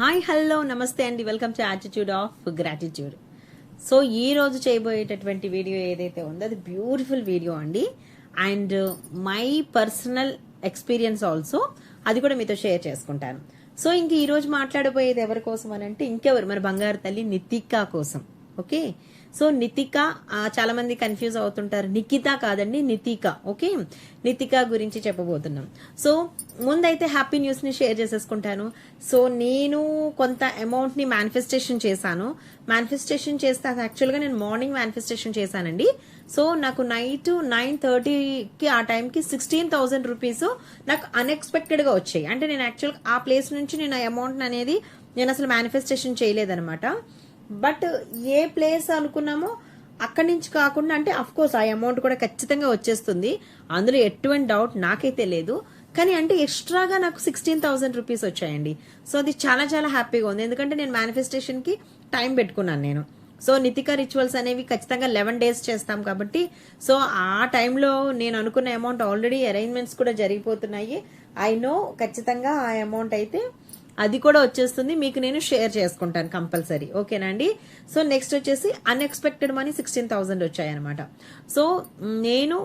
Hi hello నమస్తే అండి. Welcome to attitude of gratitude so ఈ రోజు చేయబోయేటటువంటి వీడియో ఏదైతే ఉందో అది బ్యూటిఫుల్ వీడియో అండి. And my personal experience also అది కూడా మీతో షేర్ చేసుకుంటాను. సో ఇంక ఈరోజు మాట్లాడబోయేది ఎవరి కోసం అని అంటే ఇంకెవరు? మన బంగారు తల్లి నితికా కోసం. ఓకే? సో నితిక చాలామంది చాలా మంది కన్ఫ్యూజ్ అవుతుంటారు. నిఖిత కాదండి నితిక. ఓకే నితిక గురించి చెప్పబోతున్నాం. సో ముందైతే హ్యాపీ న్యూస్ని షేర్ చేసేసుకుంటాను. సో నేను కొంత అమౌంట్ని మేనిఫెస్టేషన్ చేశాను. మేనిఫెస్టేషన్ చేస్తే అది యాక్చువల్గా నేను మార్నింగ్ మేనిఫెస్టేషన్ చేశానండి. సో నాకు నైట్ నైన్ థర్టీకి ఆ టైంకి సిక్స్టీన్ థౌసండ్ రూపీస్ నాకు అన్ఎక్స్పెక్టెడ్గా వచ్చాయి. అంటే నేను యాక్చువల్ ఆ ప్లేస్ నుంచి నేను ఆ అమౌంట్ అనేది నేను అసలు మేనిఫెస్టేషన్ చేయలేదన్నమాట. బట్ ఏ ప్లేస్ అనుకున్నామో అక్కడి నుంచి కాకుండా అంటే అఫ్ కోర్స్ ఆ అమౌంట్ కూడా ఖచ్చితంగా వచ్చేస్తుంది. అందులో ఎటువంటి డౌట్ నాకైతే లేదు. కానీ అంటే ఎక్స్ట్రాగా నాకు సిక్స్టీన్ థౌసండ్ రూపీస్ వచ్చాయండి. సో అది చాలా చాలా హ్యాపీగా ఉంది. ఎందుకంటే నేను మేనిఫెస్టేషన్కి టైం పెట్టుకున్నాను నేను. సో నితిక రిచువల్స్ అనేవి ఖచ్చితంగా లెవెన్ డేస్ చేస్తాం కాబట్టి సో ఆ టైంలో నేను అనుకున్న అమౌంట్ ఆల్రెడీ అరేంజ్మెంట్స్ కూడా జరిగిపోతున్నాయి. ఐ నో ఖచ్చితంగా ఆ అమౌంట్ అయితే అది కూడా వచ్చేస్తుంది. మీకు నేను షేర్ చేసుకుంటాను కంపల్సరీ. ఓకేనా అండి? సో నెక్స్ట్ వచ్చేసి అన్ఎక్స్పెక్టెడ్ మనీ సిక్స్టీన్ థౌసండ్ వచ్చాయన్నమాట. సో నేను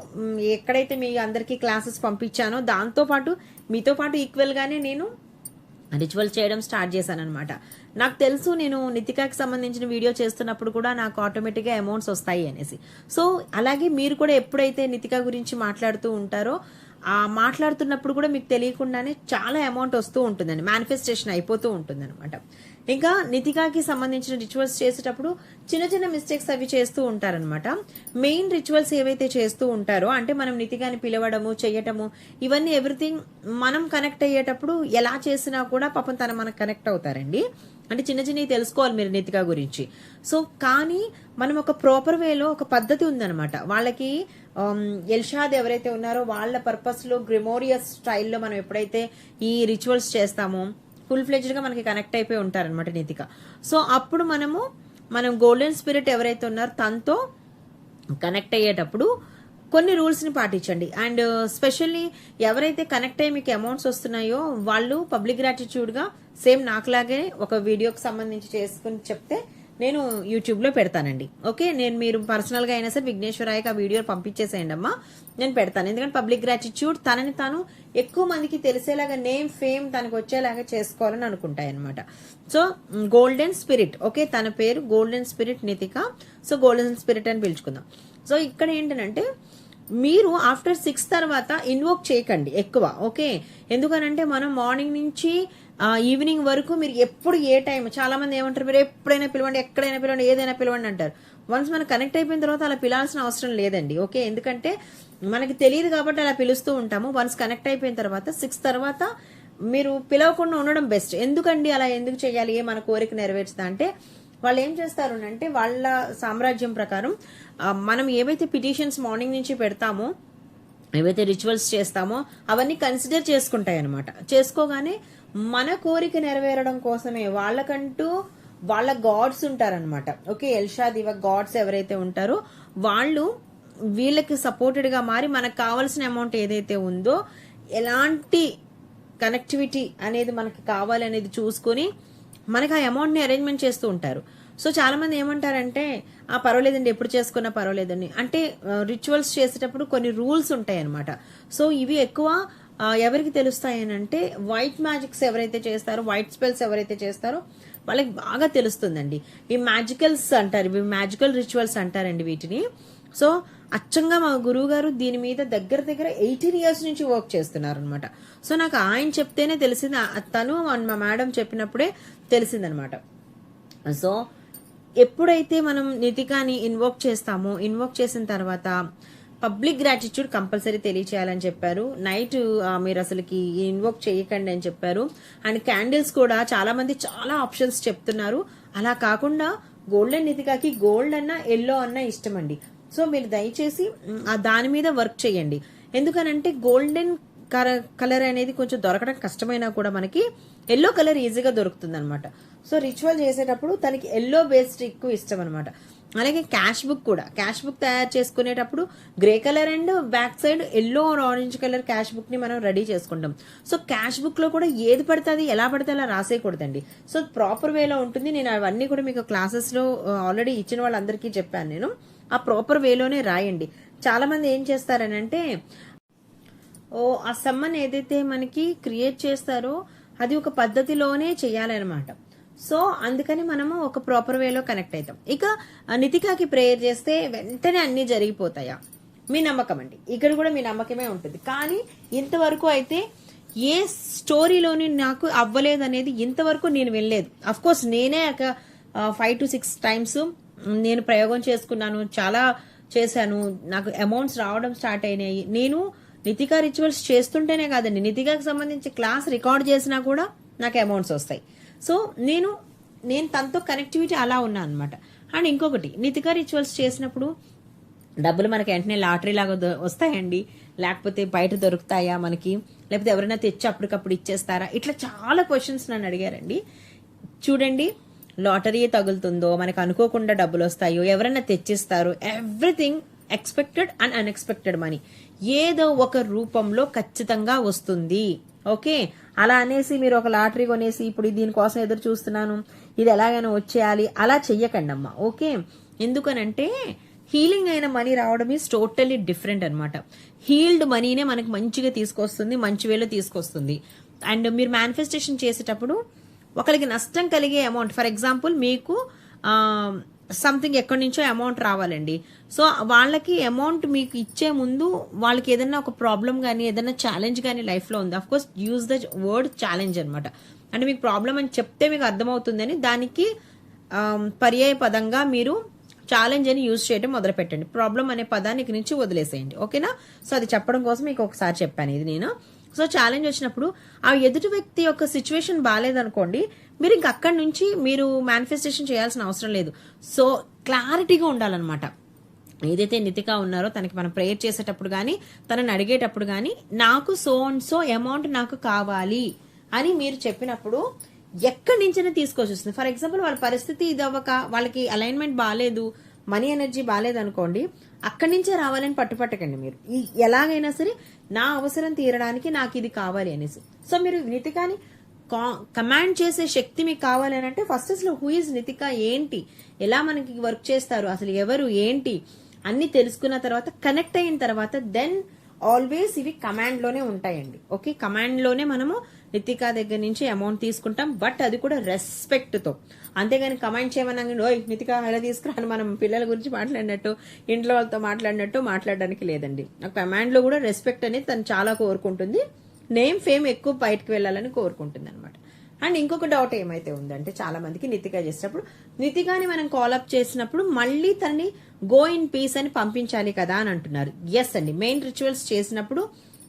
ఎక్కడైతే మీ అందరికీ క్లాసెస్ పంపించానో దాంతో పాటు మీతో పాటు ఈక్వల్గానే నేను రిచువల్ చేయడం స్టార్ట్ చేశాను అనమాట నాకు తెలుసు నేను నితికాకి సంబంధించిన వీడియో చేస్తున్నప్పుడు కూడా నాకు ఆటోమేటిక్గా అమౌంట్స్ వస్తాయి అనేసి. సో అలాగే మీరు కూడా ఎప్పుడైతే నితిక గురించి మాట్లాడుతూ ఉంటారో మాట్లాడుతున్నప్పుడు కూడా మీకు తెలియకుండానే చాలా అమౌంట్ వస్తూ ఉంటుందండి. మేనిఫెస్టేషన్ అయిపోతూ ఉంటుంది అనమాట ఇంకా నితికాకి సంబంధించిన రిచువల్స్ చేసేటప్పుడు చిన్న చిన్న మిస్టేక్స్ అవి చేస్తూ ఉంటారనమాట మెయిన్ రిచువల్స్ ఏవైతే చేస్తూ ఉంటారో అంటే మనం నితికాని పిలవడము చేయటము ఇవన్నీ ఎవ్రీథింగ్ మనం కనెక్ట్ అయ్యేటప్పుడు ఎలా చేసినా కూడా పాపం తన మనకు కనెక్ట్ అవుతారండి. అంటే చిన్న చిన్నవి తెలుసుకోవాలి మీరు నితిక గురించి. సో కానీ మనం ఒక ప్రాపర్ వేలో ఒక పద్ధతి ఉందన్నమాట. వాళ్ళకి Um, ఎల్షాద్ ఎవరైతే ఉన్నారో వాళ్ళ పర్పస్లో గ్రిమోరియస్ స్టైల్లో మనం ఎప్పుడైతే ఈ రిచువల్స్ చేస్తామో ఫుల్ ఫ్లెజ్డ్గా మనకి కనెక్ట్ అయిపోయి ఉంటారనమాట నితిక సో అప్పుడు మనము మనం గోల్డెన్ స్పిరిట్ ఎవరైతే ఉన్నారో తనతో కనెక్ట్ అయ్యేటప్పుడు కొన్ని రూల్స్ని పాటించండి. అండ్ స్పెషల్లీ uh, ఎవరైతే కనెక్ట్ అయ్యి మీకు అమౌంట్స్ వస్తున్నాయో వాళ్ళు పబ్లిక్ గ్రాటిట్యూడ్గా సేమ్ నాకులాగే ఒక వీడియోకి సంబంధించి చేసుకుని చెప్తే నేను యూట్యూబ్లో పెడతానండి. ఓకే? నేను మీరు పర్సనల్గా అయినా సరే విఘ్నేశ్వరాయకి ఆ వీడియో పంపించేసేయండి అమ్మా. నేను పెడతాను. ఎందుకంటే పబ్లిక్ గ్రాటిట్యూడ్ తనని తాను ఎక్కువ మందికి తెలిసేలాగా నేమ్ ఫేమ్ తనకు వచ్చేలాగా చేసుకోవాలని అనుకుంటాయి అనమాట సో గోల్డెన్ స్పిరిట్. ఓకే? తన పేరు golden spirit Nitika. So golden spirit అని పిలుచుకుందాం. సో ఇక్కడ ఏంటంటే మీరు ఆఫ్టర్ సిక్స్ తర్వాత ఇన్వోక్ చేయకండి ఎక్కువ. ఓకే? ఎందుకనంటే మనం మార్నింగ్ నుంచి ఈవినింగ్ వరకు మీరు ఎప్పుడు ఏ టైం చాలా మంది ఏమంటారు మీరు ఎప్పుడైనా పిలవండి ఎక్కడైనా పిలవండి ఏదైనా పిలవండి అంటారు. వన్స్ మనం కనెక్ట్ అయిపోయిన తర్వాత అలా పిలాల్సిన అవసరం లేదండి ఓకే? ఎందుకంటే మనకి తెలియదు కాబట్టి అలా పిలుస్తూ ఉంటాము. వన్స్ కనెక్ట్ అయిపోయిన తర్వాత సిక్స్ తర్వాత మీరు పిలవకుండా ఉండడం బెస్ట్ ఎందుకండి అలా ఎందుకు చేయాలి? ఏ మన కోరిక నెరవేర్చుతా అంటే వాళ్ళు ఏం చేస్తారు అంటే వాళ్ళ సామ్రాజ్యం ప్రకారం మనం ఏవైతే పిటిషన్స్ మార్నింగ్ నుంచి పెడతామో ఏవైతే రిచువల్స్ చేస్తామో అవన్నీ కన్సిడర్ చేసుకుంటాయి అనమాట చేసుకోగానే మన కోరిక నెరవేరడం కోసమే వాళ్ళకంటూ వాళ్ళ గాడ్స్ ఉంటారనమాట ఓకే ఎల్షా దివ గాడ్స్ ఎవరైతే ఉంటారో వాళ్ళు వీళ్ళకి సపోర్టెడ్గా మారి మనకు కావాల్సిన అమౌంట్ ఏదైతే ఉందో ఎలాంటి కనెక్టివిటీ అనేది మనకి కావాలి అనేది చూసుకొని మనకి ఆ అమౌంట్ని అరేంజ్మెంట్ చేస్తూ ఉంటారు. సో చాలా మంది ఏమంటారంటే ఆ పర్వాలేదండి ఎప్పుడు చేసుకున్నా పర్వాలేదండి. అంటే uh, రిచువల్స్ చేసేటప్పుడు కొన్ని రూల్స్ ఉంటాయి అనమాట సో ఇవి ఎక్కువ ఎవరికి తెలుస్తాయనంటే వైట్ మ్యాజిక్స్ ఎవరైతే చేస్తారో వైట్ స్పెల్స్ ఎవరైతే చేస్తారో వాళ్ళకి బాగా తెలుస్తుందండి. ఈ మ్యాజికల్స్ అంటారు ఇవి మ్యాజికల్ రిచువల్స్ అంటారండి వీటిని. సో అచ్చంగా మా గురువు గారు దీని మీద దగ్గర దగ్గర ఎయిటీన్ ఇయర్స్ నుంచి వర్క్ చేస్తున్నారు అనమాట సో నాకు ఆయన చెప్తేనే తెలిసింది తను మా మేడం చెప్పినప్పుడే తెలిసిందనమాట సో ఎప్పుడైతే మనం నితికాని ఇన్వోక్ చేస్తామో ఇన్వోక్ చేసిన తర్వాత పబ్లిక్ గ్రాటిట్యూడ్ కంపల్సరీ తెలియచేయాలని చెప్పారు. నైట్ మీరు అసలుకి ఇన్వోక్ చేయకండి అని చెప్పారు. అండ్ క్యాండిల్స్ కూడా చాలా మంది చాలా ఆప్షన్స్ చెప్తున్నారు. అలా కాకుండా గోల్డెన్ నితికాకి గోల్డ్ అన్న ఎల్లో అన్న ఇష్టం అండి సో మీరు దయచేసి దాని మీద వర్క్ చేయండి. ఎందుకనంటే గోల్డెన్ కలర్ అనేది కొంచెం దొరకడం కష్టమైనా కూడా మనకి ఎల్లో కలర్ ఈజీగా దొరుకుతుంది అనమాట సో రిచువల్ చేసేటప్పుడు తనకి ఎల్లో బేస్డ్ ఎక్కువ ఇష్టం అనమాట అలాగే క్యాష్ బుక్ కూడా. క్యాష్ బుక్ తయారు చేసుకునేటప్పుడు grey colour and back side yellow or orange colour cash బుక్ని మనం రెడీ చేసుకుంటాం. సో క్యాష్ బుక్లో కూడా ఏది పడుతుంది ఎలా పడితే అలా రాసేయకూడదండి. సో ప్రాపర్ వేలో ఉంటుంది. నేను అవన్నీ కూడా మీకు క్లాసెస్లో ఆల్రెడీ ఇచ్చిన వాళ్ళందరికీ చెప్పాను నేను. ఆ ప్రాపర్ వేలోనే రాయండి. చాలా మంది ఏం చేస్తారనంటే ఓ ఆ సమ్మన్ ఏదైతే మనకి క్రియేట్ చేస్తారో అది ఒక పద్ధతిలోనే చేయాలన్నమాట. సో అందుకని మనము ఒక ప్రాపర్ వేలో కనెక్ట్ అవుతాం. ఇక నితికాకి ప్రేయర్ చేస్తే వెంటనే అన్ని జరిగిపోతాయా? మీ నమ్మకం అండి. ఇక్కడ కూడా మీ నమ్మకమే ఉంటుంది. కానీ ఇంతవరకు అయితే ఏ స్టోరీలోని నాకు అవ్వలేదు అనేది ఇంతవరకు నేను వెళ్ళలేదు అఫ్ కోర్స్ నేనే ఒక ఫైవ్ టు సిక్స్ టైమ్స్ నేను ప్రయోగం చేసుకున్నాను చాలా చేశాను నాకు అమౌంట్స్ రావడం స్టార్ట్ అయినాయి. నేను నితికా రిచువల్స్ చేస్తుంటేనే కాదండి. నితికాకి సంబంధించి క్లాస్ రికార్డ్ చేసినా కూడా నాకు అమౌంట్స్ వస్తాయి. సో నేను నేను తనతో కనెక్టివిటీ అలా ఉన్నా అనమాట అండ్ ఇంకొకటి నితికా రిచువల్స్ చేసినప్పుడు డబ్బులు మనకి వెంటనే లాటరీ లాగా వస్తాయండి. లేకపోతే బయట దొరుకుతాయా మనకి? లేకపోతే ఎవరైనా తెచ్చి అప్పటికప్పుడు ఇచ్చేస్తారా? ఇట్లా చాలా క్వశ్చన్స్ నన్ను అడిగారండి. చూడండి లాటరీ తగులుతుందో మనకు అనుకోకుండా డబ్బులు వస్తాయో ఎవరైనా తెచ్చిస్తారు everything expected and unexpected money ఏదో ఒక రూపంలో ఖచ్చితంగా వస్తుంది. ఓకే? అలా అనేసి మీరు ఒక లాటరీ కొనేసి ఇప్పుడు దీనికోసం ఎదురు చూస్తున్నాను ఇది ఎలాగైనా వచ్చేయాలి అలా చెయ్యకండి అమ్మా ఓకే? ఎందుకనంటే హీలింగ్ అయిన మనీ రావడం ఈజ్ టోటల్లీ డిఫరెంట్ అనమాట హీల్డ్ మనీనే మనకి మంచిగా తీసుకొస్తుంది మంచి వేలో తీసుకొస్తుంది. అండ్ మీరు మేనిఫెస్టేషన్ చేసేటప్పుడు ఒకరికి నష్టం కలిగే అమౌంట్ ఫర్ ఎగ్జాంపుల్ మీకు సంథింగ్ ఎక్కడి నుంచో అమౌంట్ రావాలండి. సో వాళ్ళకి అమౌంట్ మీకు ఇచ్చే ముందు వాళ్ళకి ఏదైనా ఒక ప్రాబ్లం కానీ ఏదైనా ఛాలెంజ్ కానీ లైఫ్లో ఉంది. Of course use the word challenge అనమాట అంటే మీకు ప్రాబ్లం అని చెప్తే మీకు అర్థమవుతుందని దానికి um, పర్యాయ పదంగా మీరు ఛాలెంజ్ అని యూజ్ చేయడం మొదలు పెట్టండి. ప్రాబ్లం అనే పదానికి నుంచి వదిలేసేయండి. ఓకేనా సో అది చెప్పడం కోసం మీకు ఒకసారి చెప్పాను ఇది నేను. సో ఛాలెంజ్ వచ్చినప్పుడు ఆ ఎదుటి వ్యక్తి యొక్క సిచ్యువేషన్ బాగాలేదనుకోండి మీరు ఇంక అక్కడి నుంచి మీరు మేనిఫెస్టేషన్ చేయాల్సిన అవసరం లేదు. సో క్లారిటీగా ఉండాలన్నమాట. ఏదైతే నితిక ఉన్నారో తనకి మనం ప్రేయర్ చేసేటప్పుడు కానీ తనని అడిగేటప్పుడు కానీ నాకు సో అండ్ సో అమౌంట్ నాకు కావాలి అని మీరు చెప్పినప్పుడు ఎక్కడి నుంచైనా తీసుకోవచ్చు వస్తుంది. ఫర్ ఎగ్జాంపుల్ వాళ్ళ పరిస్థితి ఇది అవ్వక వాళ్ళకి అలైన్మెంట్ బాగాలేదు మనీ ఎనర్జీ బాగాలేదు అనుకోండి అక్కడి నుంచే రావాలని పట్టుపట్టకండి మీరు. ఈ ఎలాగైనా సరే నా అవసరం తీరడానికి నాకు ఇది కావాలి అనేసి. సో మీరు నితికాని కమాండ్ చేసే శక్తి మీకు కావాలి అని అంటే ఫస్ట్ అసలు హూ ఇస్ నితిక ఏంటి? ఎలా మనకి వర్క్ చేస్తారు? అసలు ఎవరు? ఏంటి? అన్ని తెలుసుకున్న తర్వాత కనెక్ట్ అయిన తర్వాత దెన్ ఆల్వేస్ ఇవి కమాండ్లోనే ఉంటాయండి. ఓకే కమాండ్లోనే మనము నితికా దగ్గర నుంచి అమౌంట్ తీసుకుంటాం బట్ అది కూడా రెస్పెక్ట్తో. అంతేగాని కమాండ్ చేయమన్నా ఓయ్ నితికా ఎలా తీసుకురాను? మనం పిల్లల గురించి మాట్లాడినట్టు ఇంట్లో వాళ్ళతో మాట్లాడినట్టు మాట్లాడడానికి లేదండి. ఆ కమాండ్లో కూడా రెస్పెక్ట్ అనేది తను చాలా కోరుకుంటుంది. నేమ్ ఫేమ్ ఎక్కువ బయటకు వెళ్ళాలని కోరుకుంటుంది అనమాట అండ్ ఇంకొక డౌట్ ఏమైతే ఉందంటే చాలా మందికి నితిక చేసినప్పుడు నితికాని మనం కాలప్ చేసినప్పుడు మళ్ళీ తనని గో ఇన్ పీస్ అని పంపించాలి కదా అని అంటున్నారు. ఎస్ అండి. మెయిన్ రిచువల్స్ చేసినప్పుడు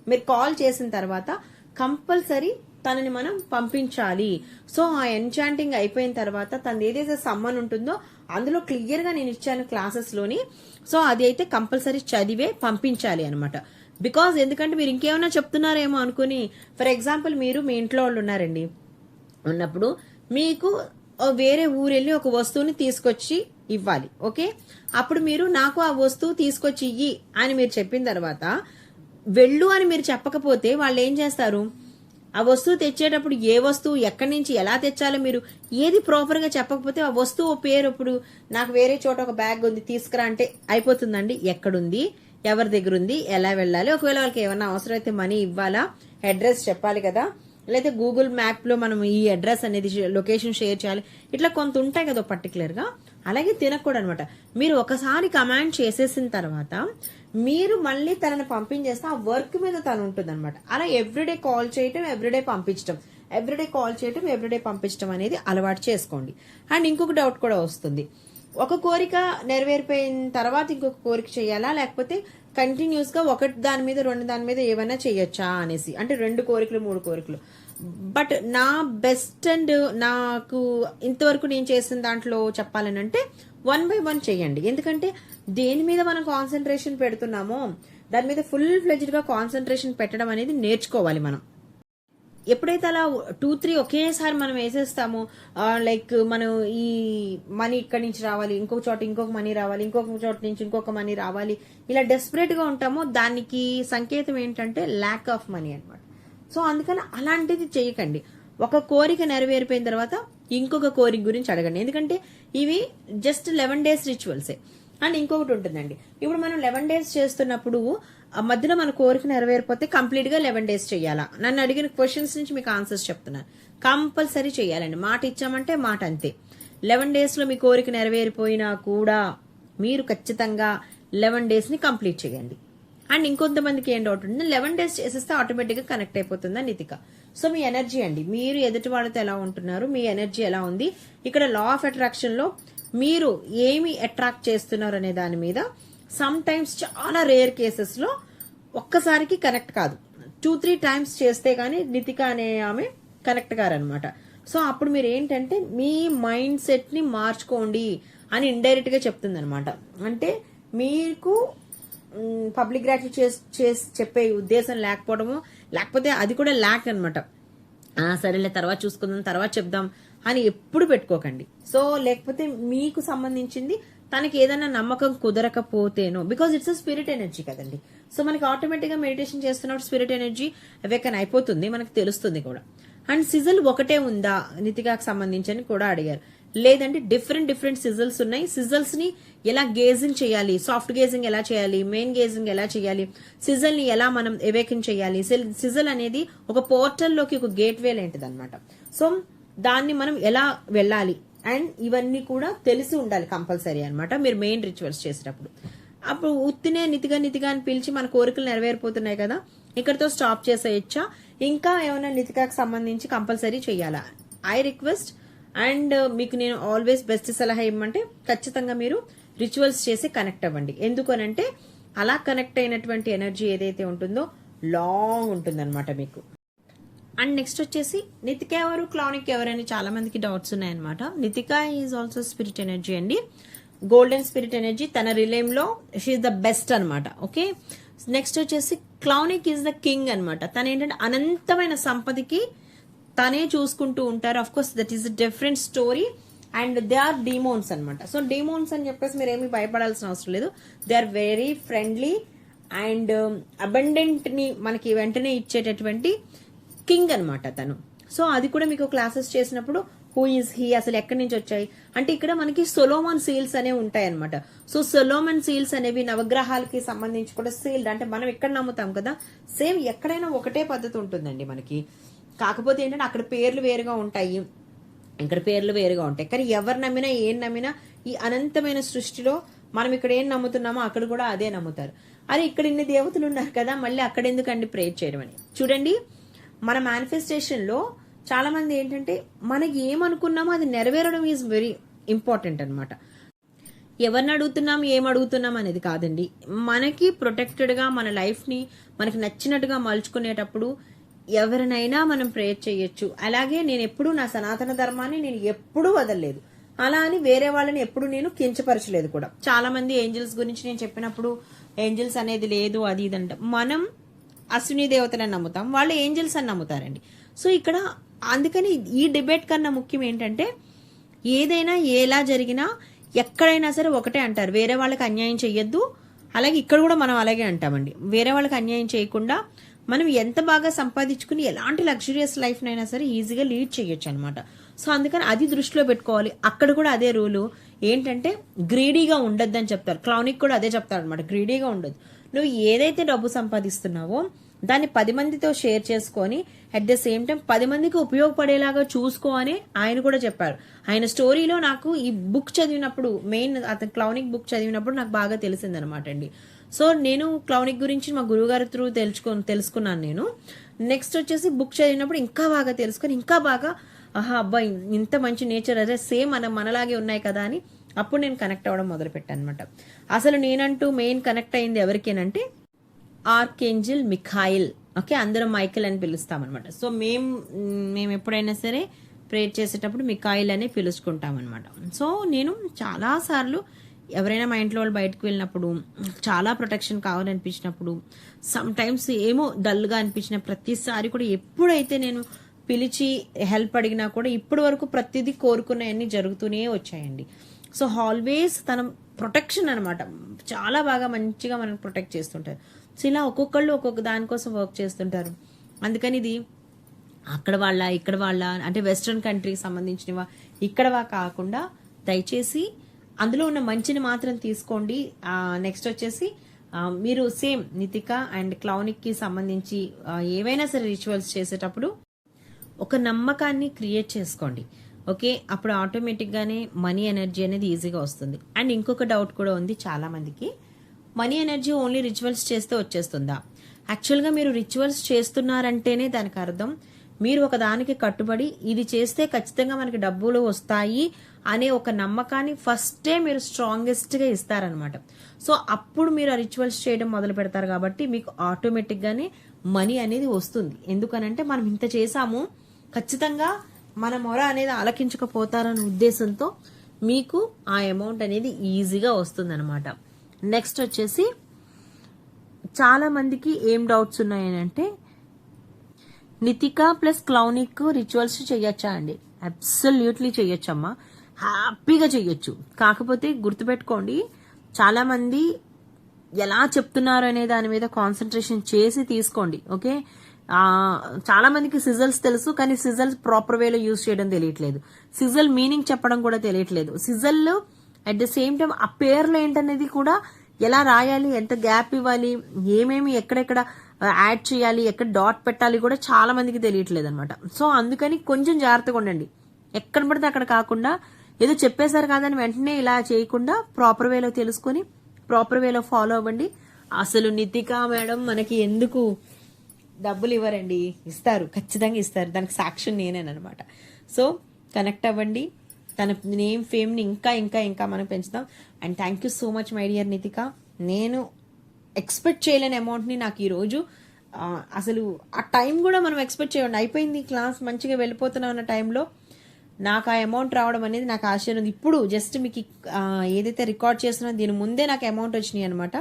మీరు కాల్ చేసిన తర్వాత కంపల్సరీ తనని మనం పంపించాలి. సో ఆ ఎన్చాంటింగ్ అయిపోయిన తర్వాత తను ఏదైతే సమ్మన్ ఉంటుందో అందులో క్లియర్గా నేను ఇచ్చాను క్లాసెస్లోని సో అది అయితే కంపల్సరీ చదివే పంపించాలి అనమాట బికాజ్ ఎందుకంటే మీరు ఇంకేమైనా చెప్తున్నారేమో అనుకుని ఫర్ ఎగ్జాంపుల్ మీరు మీ ఇంట్లో వాళ్ళు ఉన్నారండి. ఉన్నప్పుడు మీకు వేరే ఊరెళ్ళి ఒక వస్తువుని తీసుకొచ్చి ఇవ్వాలి ఓకే అప్పుడు మీరు నాకు ఆ వస్తువు తీసుకొచ్చి ఇయ్యి అని మీరు చెప్పిన తర్వాత వెళ్ళు అని మీరు చెప్పకపోతే వాళ్ళు ఏం చేస్తారు? ఆ వస్తువు తెచ్చేటప్పుడు ఏ వస్తువు ఎక్కడి నుంచి ఎలా తెచ్చాలో మీరు ఏది ప్రాపర్గా చెప్పకపోతే ఆ వస్తువు పేరు ఇప్పుడు నాకు వేరే చోట ఒక బ్యాగ్ ఉంది తీసుకురా అంటే అయిపోతుందండి ఎక్కడుంది? ఎవరి దగ్గర ఉంది ఎలా వెళ్ళాలి ఒకవేళ వాళ్ళకి ఏమన్నా అవసరం అయితే మనీ ఇవ్వాలా అడ్రస్ చెప్పాలి కదా. లేదా గూగుల్ మ్యాప్లో మనం ఈ అడ్రస్ అనేది లొకేషన్ షేర్ చేయాలి. ఇట్లా కొంత ఉంటాయి కదా పర్టికులర్గా. అలాగే తినకూడదు అనమాట మీరు ఒకసారి కమాండ్ చేసేసిన తర్వాత మీరు మళ్ళీ తనని పంపించేస్తే ఆ వర్క్ మీద తను ఉంటుంది అనమాట అలా ఎవ్రీడే కాల్ చేయటం ఎవ్రీడే పంపించడం ఎవ్రీడే కాల్ చేయటం ఎవ్రీడే పంపించడం అనేది అలవాటు చేసుకోండి. అండ్ ఇంకొక డౌట్ కూడా వస్తుంది. ఒక కోరిక నెరవేరిపోయిన తర్వాత ఇంకొక కోరిక చేయాలా? లేకపోతే కంటిన్యూస్గా ఒకటి దాని మీద రెండు దాని మీద ఏమైనా చేయొచ్చా అనేసి? అంటే రెండు కోరికలు మూడు కోరికలు. బట్ నా బెస్ట్ అండ్ నాకు ఇంతవరకు నేను చేసిన దాంట్లో చెప్పాలని అంటే వన్ బై వన్ చేయండి. ఎందుకంటే దేని మీద మనం కాన్సన్ట్రేషన్ పెడుతున్నామో దాని మీద ఫుల్ ఫ్లెజ్డ్గా కాన్సన్ట్రేషన్ పెట్టడం అనేది నేర్చుకోవాలి మనం. ఎప్పుడైతే అలా టూ త్రీ ఒకేసారి మనం వేసేస్తామో లైక్ మనం ఈ మనీ ఇక్కడి నుంచి రావాలి ఇంకొక చోట ఇంకొక మనీ రావాలి ఇంకొక చోట నుంచి ఇంకొక మనీ రావాలి ఇలా డెస్పరేట్గా ఉంటామో దానికి సంకేతం ఏంటంటే ల్యాక్ ఆఫ్ మనీ అన్నమాట. సో అందుకని అలాంటిది చేయకండి. ఒక కోరిక నెరవేరిపోయిన తర్వాత ఇంకొక కోరిక గురించి అడగండి. ఎందుకంటే ఇవి జస్ట్ లెవెన్ డేస్ రిచువల్సే అండ్ ఇంకొకటి ఉంటుందండి. ఇప్పుడు మనం లెవెన్ డేస్ చేస్తున్నప్పుడు మధ్యలో మన కోరిక నెరవేరిపోతే కంప్లీట్గా లెవెన్ డేస్ చేయాలా నన్ను అడిగిన క్వశ్చన్స్ నుంచి మీకు ఆన్సర్స్ చెప్తున్నాను కంపల్సరీ చేయాలండి మాట ఇచ్చామంటే మాట అంతే. లెవెన్ డేస్లో మీ కోరిక నెరవేరిపోయినా కూడా మీరు ఖచ్చితంగా లెవెన్ డేస్ని కంప్లీట్ చేయండి అండ్ ఇంకొంతమందికి ఏం డౌట్ ఉంటుంది లెవెన్ డేస్ చేసేస్తే ఆటోమేటిక్గా కనెక్ట్ అయిపోతుందా నితిక? సో మీ ఎనర్జీ అండి. మీరు ఎదుటి వాళ్ళతో ఎలా ఉంటున్నారు? మీ ఎనర్జీ ఎలా ఉంది? ఇక్కడ లా ఆఫ్ అట్రాక్షన్లో మీరు ఏమి అట్రాక్ట్ చేస్తున్నారు అనే దాని మీద సమ్ టైమ్స్ చాలా రేర్ కేసెస్లో ఒక్కసారికి కనెక్ట్ కాదు. టూ త్రీ టైమ్స్ చేస్తే గానీ నితిక అనే ఆమె కనెక్ట్ గారనమాట. సో అప్పుడు మీరు ఏంటంటే మీ మైండ్ సెట్ని మార్చుకోండి అని ఇండైరెక్ట్గా చెప్తుంది అనమాట అంటే మీకు పబ్లిక్ గ్రాట్యుయేట్ చేసి చెప్పే ఉద్దేశం లేకపోవడము లేకపోతే అది కూడా ల్యాక్ అనమాట. సరేలే తర్వాత చూసుకుందాం తర్వాత చెప్దాం అని ఎప్పుడు పెట్టుకోకండి. సో లేకపోతే మీకు సంబంధించింది తనకి ఏదైనా నమ్మకం కుదరకపోతేనో because it's a spirit energy కదండి. సో మనకి ఆటోమేటిక్గా మెడిటేషన్ చేస్తున్నప్పుడు స్పిరిట్ ఎనర్జీ అవేకన్ అయిపోతుంది మనకు తెలుస్తుంది కూడా. అండ్ సిజల్ ఒకటే ఉందా? నితికాకు సంబంధించి అని కూడా అడిగారు. లేదంటే డిఫరెంట్ డిఫరెంట్ సిజల్స్ ఉన్నాయి. సిజల్స్ని ఎలా గేజింగ్ చేయాలి? సాఫ్ట్ గేజింగ్ ఎలా చేయాలి? మెయిన్ గేజింగ్ ఎలా చేయాలి? సిజల్ని ఎలా మనం ఎవేకిన్ చేయాలి? సిజల్ అనేది ఒక పోర్టల్లోకి ఒక గేట్ వే లాంటిది అనమాట సో దాన్ని మనం ఎలా వెళ్ళాలి? అండ్ ఇవన్నీ కూడా తెలిసి ఉండాలి కంపల్సరీ అన్నమాట. మీరు మెయిన్ రిచువల్స్ చేసేటప్పుడు. అప్పుడు ఉత్తినే నితిగా నితిగా అని పిలిచి మన కోరికలు నెరవేరిపోతున్నాయి కదా. ఇక్కడతో స్టాప్ చేసేయచ్చా? ఇంకా ఏమైనా నితికాకి సంబంధించి కంపల్సరీ చేయాలా ఐ రిక్వెస్ట్ అండ్ మీకు నేను ఆల్వేస్ బెస్ట్ సలహా ఇవ్వమంటే ఖచ్చితంగా మీరు రిచువల్స్ చేసి కనెక్ట్ అవ్వండి. ఎందుకనంటే అలా కనెక్ట్ అయినటువంటి ఎనర్జీ ఏదైతే ఉంటుందో లాంగ్ ఉంటుందన్నమాట మీకు. అండ్ నెక్స్ట్ వచ్చేసి నితిక ఎవరు క్లానిక్ ఎవరని చాలా మందికి డౌట్స్ ఉన్నాయన్నమాట. Nitika is also spirit energy అండి. గోల్డెన్ స్పిరిట్ ఎనర్జీ తన రిలేమ్లో షీఈ్ ద బెస్ట్ అనమాట ఓకే నెక్స్ట్ వచ్చేసి క్లౌనిక్ ఈజ్ ద కింగ్ అనమాట తను ఏంటంటే అనంతమైన సంపదకి తనే చూసుకుంటూ ఉంటారు. Of course that is different story and they are demons అనమాట సో డీమోన్స్ అని చెప్పేసి మీరు ఏమి భయపడాల్సిన అవసరం లేదు. They are very friendly and అబండెంట్ని మనకి వెంటనే ఇచ్చేటటువంటి కింగ్ అనమాట తను. సో అది కూడా మీకు క్లాసెస్ చేసినప్పుడు హూ ఈజ్ హీ అసలు ఎక్కడి నుంచి వచ్చాయి? అంటే ఇక్కడ మనకి సొలోమన్ సీల్స్ అనేవి ఉంటాయి అనమాట సో సొలోమన్ సీల్స్ అనేవి నవగ్రహాలకి సంబంధించి కూడా సీల్డ్. అంటే మనం ఎక్కడ నమ్ముతాం కదా సేమ్ ఎక్కడైనా ఒకటే పద్ధతి ఉంటుందండి మనకి. కాకపోతే ఏంటంటే అక్కడ పేర్లు వేరుగా ఉంటాయి. ఇక్కడ పేర్లు వేరుగా ఉంటాయి. కానీ ఎవరు నమ్మినా ఏం నమ్మినా ఈ అనంతమైన సృష్టిలో మనం ఇక్కడ ఏం నమ్ముతున్నామో అక్కడ కూడా అదే నమ్ముతారు. అరే ఇక్కడ ఇన్ని దేవతలు ఉన్నారు కదా మళ్ళీ అక్కడ ఎందుకండి ప్రేర్ చేయడం అని. చూడండి. మన మేనిఫెస్టేషన్లో చాలామంది చాలా మంది ఏంటంటే మనకి ఏమనుకున్నామో అది నెరవేరడం ఈజ్ వెరీ ఇంపార్టెంట్ అన్నమాట. ఎవరిని అడుగుతున్నాం ఏం అడుగుతున్నాం అనేది కాదండి. మనకి ప్రొటెక్టెడ్గా మన లైఫ్ని మనకి నచ్చినట్టుగా మలుచుకునేటప్పుడు ఎవరినైనా మనం ప్రేయర్ చేయొచ్చు. అలాగే నేను ఎప్పుడు నా సనాతన ధర్మాన్ని నేను ఎప్పుడూ వదలలేదు. అలా అని వేరే వాళ్ళని ఎప్పుడు నేను కించపరచలేదు కూడా. చాలా మంది ఏంజల్స్ గురించి నేను చెప్పినప్పుడు ఏంజల్స్ అనేది లేదు అది ఇదంట మనం అశ్విని దేవతలను నమ్ముతాం వాళ్ళు ఏంజల్స్ అని నమ్ముతారండి. సో ఇక్కడ అందుకని ఈ డిబేట్ కన్నా ముఖ్యం ఏంటంటే ఏదైనా ఎలా జరిగినా ఎక్కడైనా సరే ఒకటే అంటారు. వేరే వాళ్ళకి అన్యాయం చెయ్యొద్దు. అలాగే ఇక్కడ కూడా మనం అలాగే అంటామండి. వేరే వాళ్ళకి అన్యాయం చేయకుండా మనం ఎంత బాగా సంపాదించుకుని ఎలాంటి లగ్జరియస్ లైఫ్నైనా సరే ఈజీగా లీడ్ చేయొచ్చు అనమాట సో అందుకని అది దృష్టిలో పెట్టుకోవాలి. అక్కడ కూడా అదే రూలు ఏంటంటే గ్రీడీగా ఉండొద్దని చెప్తారు. క్లౌనిక్ కూడా అదే చెప్తారు అనమాట గ్రీడీగా ఉండొద్దు. నువ్వు ఏదైతే డబ్బు సంపాదిస్తున్నావో దాన్ని పది మందితో షేర్ చేసుకొని అట్ ద సేమ్ టైం పది మందికి ఉపయోగపడేలాగా చూసుకో అని ఆయన కూడా చెప్పారు. ఆయన స్టోరీలో నాకు ఈ బుక్ చదివినప్పుడు మెయిన్ అతను క్లౌనిక్ బుక్ చదివినప్పుడు నాకు బాగా తెలిసిందనమాట అండి. సో నేను క్లౌనిక్ గురించి మా గురువుగారి త్రూ తెలుసుకో తెలుసుకున్నాను నేను. నెక్స్ట్ వచ్చేసి బుక్ చదివినప్పుడు ఇంకా బాగా తెలుసుకొని ఇంకా బాగా ఆహా అబ్బాయి ఇంత మంచి నేచర్ అదే సేమ్ మన మనలాగే ఉన్నాయి కదా అని అప్పుడు నేను కనెక్ట్ అవ్వడం మొదలుపెట్టాను అనమాట అసలు నేనంటూ మెయిన్ కనెక్ట్ అయింది ఎవరికేనంటే ఆర్కేంజిల్ మిఖాయిల్ ఓకే అందరం మైకిల్ అని పిలుస్తాం అనమాట సో మేము మేము ఎప్పుడైనా సరే ప్రేర్ చేసేటప్పుడు మిఖాయిల్ అని పిలుచుకుంటాం అనమాట సో నేను చాలాసార్లు ఎవరైనా మా ఇంట్లో వాళ్ళు బయటకు వెళ్ళినప్పుడు చాలా ప్రొటెక్షన్ కావాలనిపించినప్పుడు సమ్ టైమ్స్ ఏమో డల్గా అనిపించిన ప్రతిసారి కూడా ఎప్పుడైతే నేను పిలిచి హెల్ప్ అడిగినా కూడా ఇప్పటి వరకు ప్రతిదీ కోరుకున్నవన్నీ జరుగుతూనే వచ్చాయండి. సో ఆల్వేస్ తన ప్రొటెక్షన్ అనమాట చాలా బాగా మంచిగా మనకు ప్రొటెక్ట్ చేస్తుంటారు. సో ఇలా ఒక్కొక్కళ్ళు ఒక్కొక్క దానికోసం వర్క్ చేస్తుంటారు. అందుకని ఇది అక్కడ వాళ్ళ ఇక్కడ వాళ్ళ అంటే వెస్ట్రన్ కంట్రీకి సంబంధించినవా ఇక్కడవా కాకుండా దయచేసి అందులో ఉన్న మంచిని మాత్రం తీసుకోండి. నెక్స్ట్ వచ్చేసి మీరు సేమ్ నితిక అండ్ క్లౌనిక్కి సంబంధించి ఏవైనా సరే రిచువల్స్ చేసేటప్పుడు ఒక నమ్మకాన్ని క్రియేట్ చేసుకోండి. ఓకే? అప్పుడు ఆటోమేటిక్గానే మనీ ఎనర్జీ అనేది ఈజీగా వస్తుంది. అండ్ ఇంకొక డౌట్ కూడా ఉంది చాలామందికి. మనీ ఎనర్జీ ఓన్లీ రిచువల్స్ చేస్తే వచ్చేస్తుందా? యాక్చువల్గా మీరు రిచువల్స్ చేస్తున్నారంటేనే దానికి అర్థం. మీరు ఒక దానికి కట్టుబడి ఇది చేస్తే ఖచ్చితంగా మనకి డబ్బులు వస్తాయి అనే ఒక నమ్మకాన్ని ఫస్టే మీరు స్ట్రాంగెస్ట్గా ఇస్తారనమాట సో అప్పుడు మీరు ఆ రిచువల్స్ చేయడం మొదలు పెడతారు కాబట్టి మీకు ఆటోమేటిక్గానే మనీ అనేది వస్తుంది. ఎందుకనంటే మనం ఇంత చేసాము ఖచ్చితంగా మన మొర అనేది ఆలకించకపోతారనే ఉద్దేశంతో మీకు ఆ అమౌంట్ అనేది ఈజీగా వస్తుందన్నమాట. నెక్స్ట్ వచ్చేసి చాలా మందికి ఏం డౌట్స్ ఉన్నాయనంటే నితిక ప్లస్ క్లౌనిక్ రిచువల్స్ చేయొచ్చా అండి? అబ్సల్యూట్లీ చేయొచ్చమ్మా హ్యాపీగా చేయొచ్చు కాకపోతే గుర్తుపెట్టుకోండి చాలామంది ఎలా చెప్తున్నారు అనే దాని మీద కాన్సన్ట్రేషన్ చేసి తీసుకోండి ఓకే చాలా మందికి సిజల్స్ తెలుసు కానీ సిజల్స్ ప్రాపర్ వేలో యూజ్ చేయడం తెలియట్లేదు. సిజల్ మీనింగ్ చెప్పడం కూడా తెలియట్లేదు. Sisal at the same time ఆ పేర్లు ఏంటనేది కూడా ఎలా రాయాలి ఎంత గ్యాప్ ఇవ్వాలి ఏమేమి ఎక్కడెక్కడ యాడ్ చేయాలి ఎక్కడ డాట్ పెట్టాలి కూడా చాలా మందికి తెలియట్లేదు అనమాట సో అందుకని కొంచెం జాగ్రత్తగా ఉండండి. ఎక్కడ పడితే అక్కడ కాకుండా ఏదో చెప్పేశారు కాదని వెంటనే ఇలా చేయకుండా ప్రాపర్ వేలో తెలుసుకొని ప్రాపర్ వేలో ఫాలో అవ్వండి. అసలు నితికా మేడం మనకి ఎందుకు డబ్బులు ఇవ్వరండి ఇస్తారు ఖచ్చితంగా ఇస్తారు. దానికి సాక్ష్యం నేనేనమాట సో కనెక్ట్ అవ్వండి. తన నేమ్ ఫేమ్ని ఇంకా ఇంకా ఇంకా మనం పెంచుదాం. And thank you so much my dear Nitika. నేను ఎక్స్పెక్ట్ చేయలేని అమౌంట్ని నాకు ఈరోజు అసలు ఆ టైం కూడా మనం ఎక్స్పెక్ట్ చేయండి అయిపోయింది క్లాస్ మంచిగా వెళ్ళిపోతున్నాం అన్న టైంలో. నాకు ఆ అమౌంట్ రావడం అనేది నాకు ఆశ్చర్యం. ఉంది ఇప్పుడు జస్ట్ మీకు ఏదైతే రికార్డ్ చేస్తున్నా దీని ముందే నాకు అమౌంట్ వచ్చినాయి అనమాట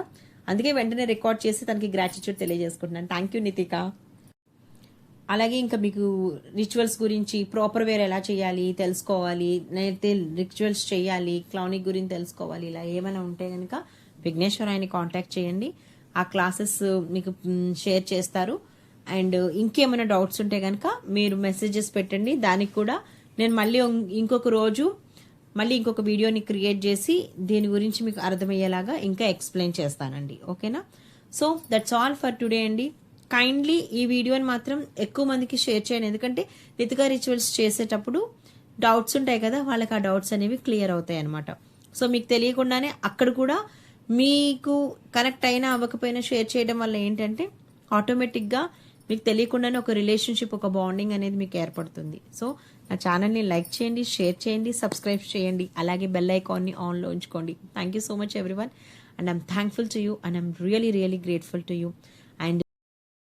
అందుకే వెంటనే రికార్డ్ చేసి తనకి గ్రాటిట్యూడ్ తెలియజేసుకుంటున్నాను. థ్యాంక్ యూ నితిక అలాగే ఇంకా మీకు రిచువల్స్ గురించి ప్రాపర్ వేర్ ఎలా చేయాలి తెలుసుకోవాలి నేనైతే రిచువల్స్ చేయాలి క్లౌనిక్ గురించి తెలుసుకోవాలి ఇలా ఏమైనా ఉంటే కనుక విఘ్నేశ్వర ఆయన్ని కాంటాక్ట్ చేయండి. ఆ క్లాసెస్ మీకు షేర్ చేస్తారు. అండ్ ఇంకేమైనా డౌట్స్ ఉంటే కనుక మీరు మెసేజెస్ పెట్టండి. దానికి కూడా నేను మళ్ళీ ఇంకొక రోజు మళ్ళీ ఇంకొక వీడియోని క్రియేట్ చేసి దీని గురించి మీకు అర్థమయ్యేలాగా ఇంకా ఎక్స్ప్లెయిన్ చేస్తానండి. ఓకేనా? So that's all for today అండి. కైండ్లీ ఈ వీడియోని మాత్రం ఎక్కువ మందికి షేర్ చేయండి. ఎందుకంటే రితికా రిచువల్స్ చేసేటప్పుడు డౌట్స్ ఉంటాయి కదా వాళ్ళకి ఆ డౌట్స్ అనేవి క్లియర్ అవుతాయి అనమాట సో మీకు తెలియకుండానే అక్కడ కూడా మీకు కనెక్ట్ అయినా అవ్వకపోయినా షేర్ చేయడం వల్ల ఏంటంటే ఆటోమేటిక్గా మీకు తెలియకుండానే ఒక రిలేషన్షిప్ ఒక బాండింగ్ అనేది మీకు ఏర్పడుతుంది. సో నా ఛానల్ని లైక్ చేయండి షేర్ చేయండి సబ్స్క్రైబ్ చేయండి అలాగే బెల్ ఐకాన్ని ఆన్లో ఉంచుకోండి. Thank you so much everyone and I'm thankful to you and I'm really really grateful to you